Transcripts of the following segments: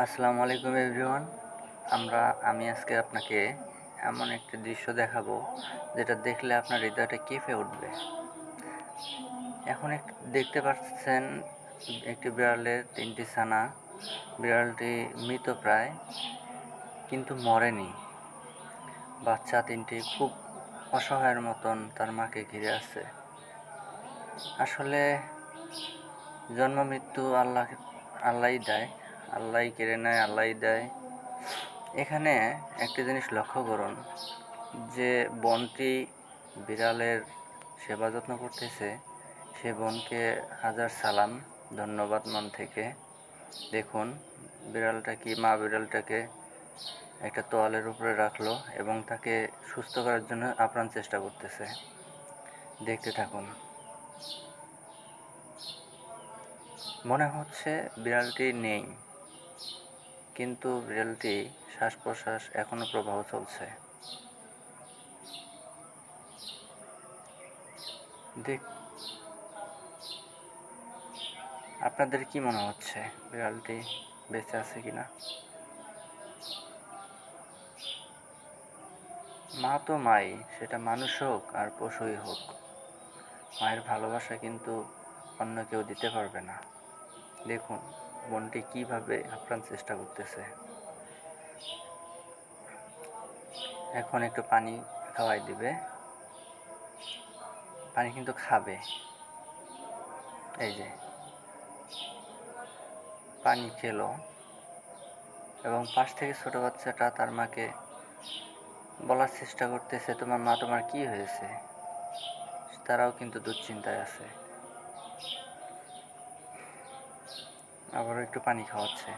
আসসালামু আলাইকুম এভরিওয়ান। আমরা, আমি আজকে আপনাকে এমন একটি দৃশ্য দেখাবো, যেটা দেখলে আপনার হৃদয়টা কেঁপে উঠবে। এখন দেখতে পাচ্ছেন একটি বিড়ালের তিনটি ছানা। বিড়ালটি মৃত প্রায়, কিন্তু মরেনি। বাচ্চা তিনটি খুব অসহায়ের মতন তার মাকে ঘিরে আছে। আসলে জন্ম মৃত্যু আল্লাহ আল্লাহই দেয়। আল্লাহই কেড়ে নেয়, আল্লাহই দেয়। এখানে একটি জিনিস লক্ষ্য করুন, যে বনটি বিড়ালের সেবা যত্ন করতেছে, সে বোনকে হাজার সালাম, ধন্যবাদ মন থেকে। দেখুন, বিড়ালটা কি, মা বিড়ালটাকে একটা তোয়ালের উপরে রাখল এবং তাকে সুস্থ করার জন্য আপ্রাণ চেষ্টা করতেছে। দেখতে থাকুন। মনে হচ্ছে বিড়ালটি নেই। কিন্তু বিড়ালটি শ্বাস প্রশ্বাস এখনও প্রবাহ চলছে। দেখ, আপনাদের কি মনে হচ্ছে বিড়ালটি বেঁচে আছে কিনা? মা তো মাই, সেটা মানুষ হোক আর পশুই হোক। মায়ের ভালোবাসা কিন্তু অন্য কেউ দিতে পারবে না। দেখুন বোনটি কীভাবে আপ্রাণ চেষ্টা করতেছে? এখন একটু পানি খাওয়াই দিবে। পানি কিন্তু খাবে। এই যে। পানি খেলো এবং পাশ থেকে ছোট বাচ্চাটা তার মাকে বলার চেষ্টা করতেছে, তোমার মা, তোমার কি হয়েছে? তারাও কিন্তু দুশ্চিন্তায় আছে। আবারও একটু পানি খাওয়াচ্ছে।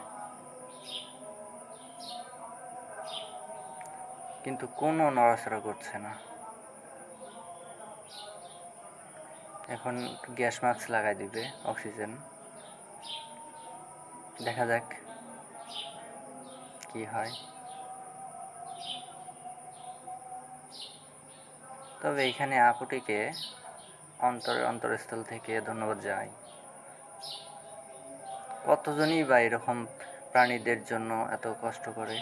কিন্তু কোনো নড়াচড়া করছে না। এখন গ্যাস মাস্ক লাগাই দিবে, অক্সিজেন। দেখা যাক কি হয়। তবে এখানে আপুটিকে অন্তর অন্তরস্থল থেকে ধন্যবাদ জানাই। কতজনই বা এরকম প্রাণীদের জন্য এত কষ্ট করে?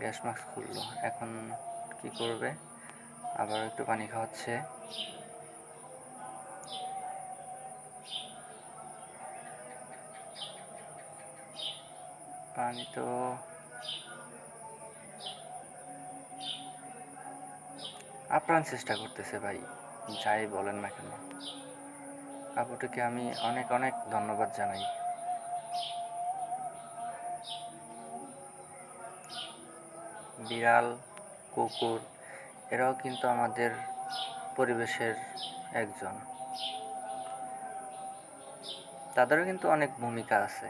গ্যাস মাস্ক খুললো, এখন কি করবে? আবার একটু পানি খাওয়াচ্ছে। পানি তো আপ্রাণ চেষ্টা করতেছে ভাই, যাই বলেন না কেন। আপুটিকে আমি অনেক অনেক ধন্যবাদ জানাই। বিড়াল, কুকুর, এরাও কিন্তু আমাদের পরিবেশের একজন। তাদেরও কিন্তু অনেক ভূমিকা আছে।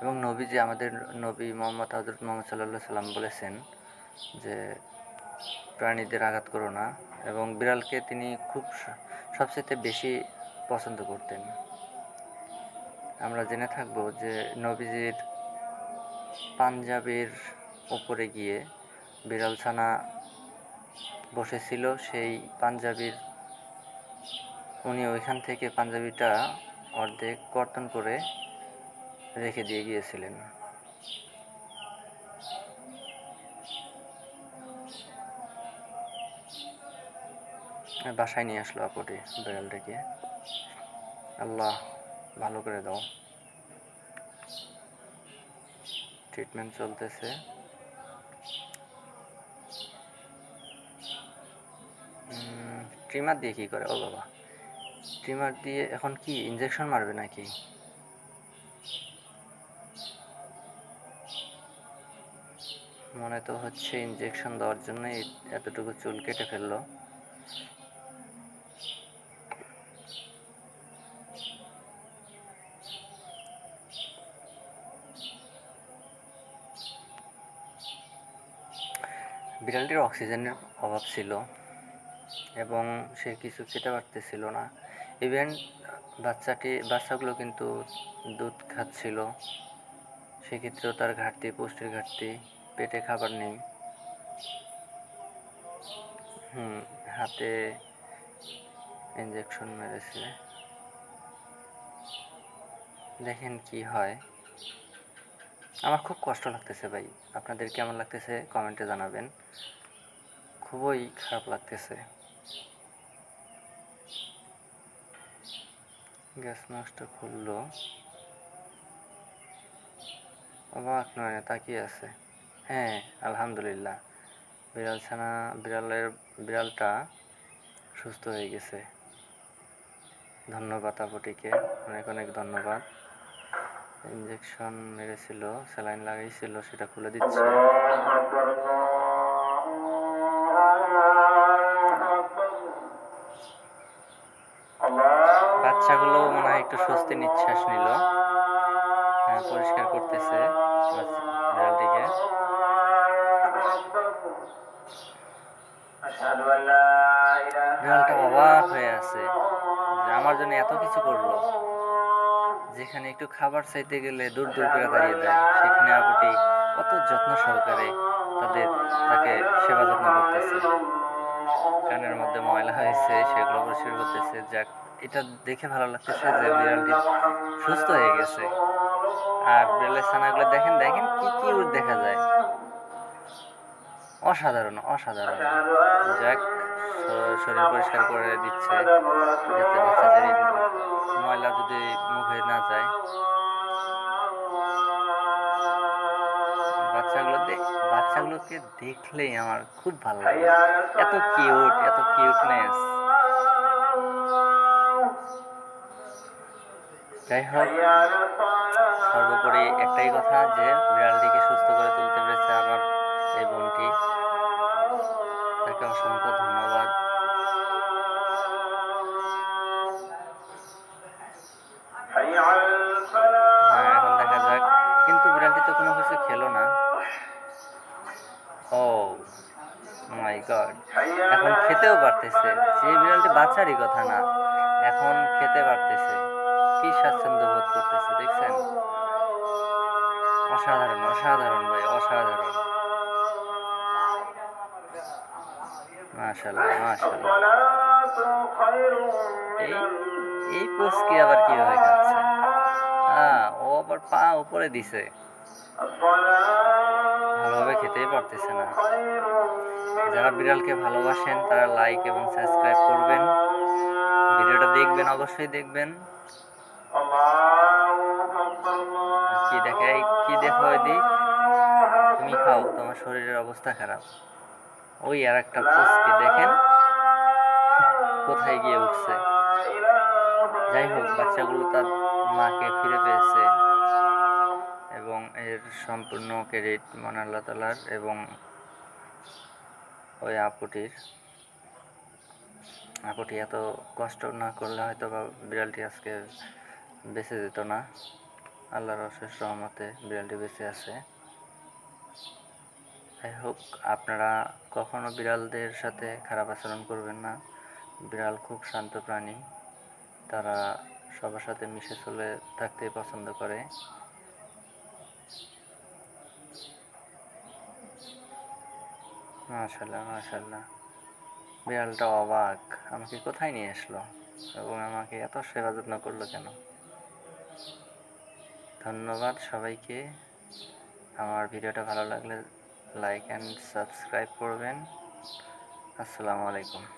এবং নবী যে আমাদের নবী মোহাম্মদ হজরত মোহাম্মদ সাল্লাহ সাল্লাম বলেছেন যে প্রাণীদের আঘাত করো না এবং বিড়ালকে তিনি খুব সবচেয়ে বেশি পছন্দ করতেন। আমরা জেনে থাকব যে নবীজির পাঞ্জাবের ওপরে গিয়ে বিড়াল ছানা বসেছিল, সেই পাঞ্জাবির, উনি ওইখান থেকে পাঞ্জাবিটা অর্ধেক কর্তন করে রেখে দিয়ে গিয়েছিলেন। বাসায় নিয়ে আসলো আপুটি বিড়ালটাকে। আল্লাহ ভালো করে দাও। ট্রিটমেন্ট চলতেছে। ট্রিমার দিয়ে কী করে? ও বাবা। ট্রিমার দিয়ে এখন কি ইঞ্জেকশন মারবে নাকি? মনে তো হচ্ছে ইঞ্জেকশন দেওয়ার জন্যই এতটুকু চুল কেটে ফেলল। বিড়ালটির অক্সিজেনের অভাব ছিল এবং সে কিছু খেতে পারতেছিল না। ইভেন বাচ্চাটি, বাচ্চাগুলো কিন্তু দুধ খাচ্ছিল, সেক্ষেত্রেও তার ঘাটতি, পুষ্টির ঘাটতি, পেটে খাবার নেই। হুম, হাতে ইঞ্জেকশন মেরেছে। দেখেন কি হয়। আমার খুব কষ্ট লাগতেছে ভাই। আপনাদের কেমন লাগতেছে কমেন্টে জানাবেন। খুবই খারাপ লাগতেছে। গ্যাস মাস্কটা খুললো অবাক নয়, তাকিয়ে আছে। হ্যাঁ আলহামদুলিল্লাহ। বিড়াল ছানা, বিড়ালের, বিড়ালটা সুস্থ হয়ে গেছে। ধন্যবাদ আপুটিকে অনেক অনেক ধন্যবাদ। ইঞ্জেকশন মেরেছিল স্যালাইন লাগাইছিল, সেটা খুলে দিচ্ছে। বাচ্চাগুলো মনে হয় একটু স্বস্তি নিঃশ্বাস নিল। হ্যাঁ পরিষ্কার করতেছে বিড়ালটিকে বিড়ালটা অবাক হয়ে আছে যে আমার জন্য এত কিছু করল। যেখানে একটু খাবার চাইতে গেলে দূর দূর করে দাঁড়িয়ে দেয় সেখানে আপুটি কত যত্ন সহকারে তাদের তাকে সেবা যত্ন করতেছে। কানের মধ্যে ময়লা হয়েছে, সেগুলো পরিষ্কার করতেছে। যাক, এটা দেখে ভালো লাগতেছে যে বিড়ালটি সুস্থ হয়ে গেছে। আর বিড়ালের ছানাগুলো দেখেন দেখেন কি কি দেখা যায়। অসাধারণ অসাধারণ। যাক শরীর পরিষ্কার করে দিচ্ছে, যাতে বাচ্চাদের ময়লা যদি মুখে না যায়। বাচ্চাগুলো বাচ্চাগুলোকে দেখলেই আমার খুব ভালো লাগে। এত কিউট এত কিউটনেস যাই হোক, সর্বোপরি একটাই কথা যে, বিড়ালটিকে সুস্থ করে তুলতে পেরেছে আমার এই বোনটি। তাকে অসংখ্য ধন্যবাদ। হ্যাঁ দেখা যাক। কিন্তু বিড়ালটি তো কোনো কিছু খেলো না। ও মাই গড এখন খেতেও পারতেছে। যে বিড়ালটি বাচ্চারই কথা না, এখন খেতে পারতেছে। কি স্বাচ্ছন্দ্য বোধ করতেছে, দেখছেন? অসাধারণ অসাধারণ ভাই, অসাধারণ। মাশাল্লাহ মাশাল্লাহ এই এই পুচকি আবার কীভাবে খাচ্ছে? হ্যাঁ ও আবার পা উপরে দিছে। ভালোভাবে খেতেই পারতেছে না। যারা বিড়ালকে ভালোবাসেন তারা লাইক এবং সাবস্ক্রাইব করবেন। ভিডিওটা দেখবেন অবশ্যই দেখবেন। কি দেখে কি দেখো দিক তুমি খাও তোমার শরীরের অবস্থা খারাপ। ওই আর একটা পুচকি দেখেন। কোথায় গিয়ে উঠছে। যাই হোক, বাচ্চাগুলো তার মাকে ফিরে পেয়েছে এবং এর সম্পূর্ণ ক্রেডিট মন আল্লাহ তালার এবং ওই আপুটির। আপুটি এত কষ্ট না করলে হয়তো বা বিড়ালটি আজকে বেঁচে যেত না। আল্লাহর অশেষ রহমতে বিড়ালটি বেঁচে আছে। যাই হোক, আপনারা কখনো বিড়ালদের সাথে খারাপ আচরণ করবেন না। বিড়াল খুব শান্ত প্রাণী। তারা সবার সাথে মিশে চলে থাকতেই পছন্দ করে। মাশাল্লাহ মাশাল্লাহ বিড়ালটা অবাক। আমাকে কোথায় নিয়ে আসলো? এবং আমাকে এত সেবা যত্ন করল কেন? ধন্যবাদ সবাইকে। আমার ভিডিওটা ভালো লাগলে লাইক অ্যান্ড সাবস্ক্রাইব করবেন। আসসালামু আলাইকুম।